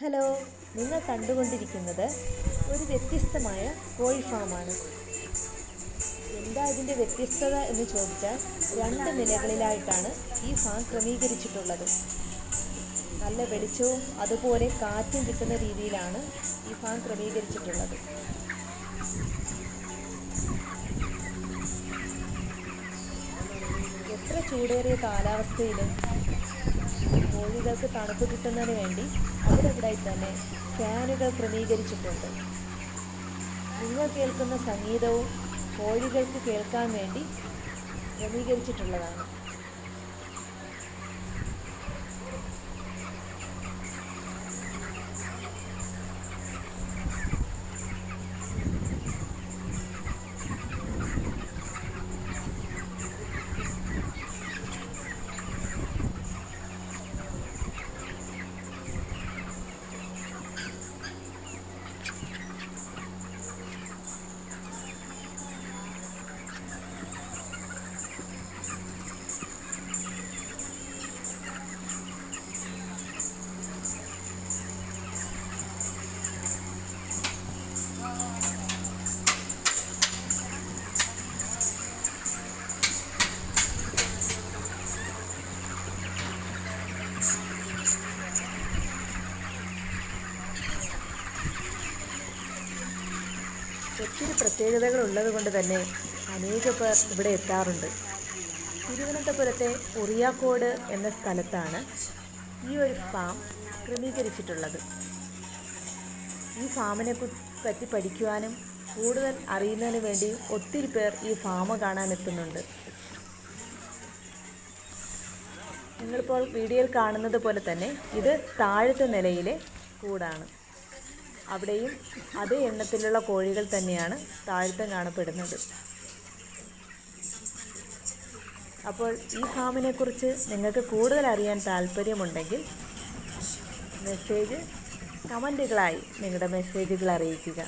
Hello നിങ്ങൾ കണ്ടുകൊണ്ടിരിക്കുന്നത് ഒരു വ്യത്യസ്തമായ കോഴി ഫാമാണ്. എന്താ ഇതിന്റെ വ്യത്യസ്തത എന്ന് ചോദിച്ചാൽ രണ്ട് നിലകളിലായിട്ടാണ് ഈ ഫാം ക്രമീകരിച്ചിട്ടുള്ളത്. നല്ല വെളിച്ചവും അതുപോലെ കാറ്റും കിട്ടുന്ന രീതിയിലാണ് ഈ ഫാം ക്രമീകരിച്ചിട്ടുള്ളത്. എത്ര ചൂടേറിയ കാലാവസ്ഥയിലും കോഴികൾക്ക് തണുപ്പ് കിട്ടുന്നതിന് വേണ്ടി അവിടെ ഇവിടെ തന്നെ ഫാനുകൾ ക്രമീകരിച്ചിട്ടുണ്ട്. നിങ്ങൾ കേൾക്കുന്ന സംഗീതവും കോഴികൾക്ക് കേൾക്കാൻ വേണ്ടി ക്രമീകരിച്ചിട്ടുള്ളതാണ്. ഒത്തിരി പ്രത്യേകതകൾ ഉള്ളത് കൊണ്ട് തന്നെ അനേക പേർ ഇവിടെ എത്താറുണ്ട്. തിരുവനന്തപുരത്തെ ഉറിയാക്കോട് എന്ന സ്ഥലത്താണ് ഈ ഒരു ഫാം ക്രമീകരിച്ചിട്ടുള്ളത്. ഈ ഫാമിനെ പറ്റി പഠിക്കുവാനും കൂടുതൽ അറിയുന്നതിന് വേണ്ടി ഒത്തിരി പേർ ഈ ഫാം കാണാൻ എത്തുന്നുണ്ട് നിങ്ങളിപ്പോൾ വീഡിയോയിൽ കാണുന്നത് പോലെ തന്നെ ഇത് താഴത്തെ നിലയിലെ കൂടാണ്. അവിടെയും അതേ എണ്ണത്തിലുള്ള കോഴികൾ തന്നെയാണ് താഴ്ത്തം കാണപ്പെടുന്നത്. അപ്പോൾ ഈ ഫാമിനെ കുറിച്ച് നിങ്ങൾക്ക് കൂടുതൽ അറിയാൻ താല്പര്യമുണ്ടെങ്കിൽ മെസ്സേജ് കമന്റുകളായി നിങ്ങളുടെ മെസ്സേജുകൾ അറിയിക്കുക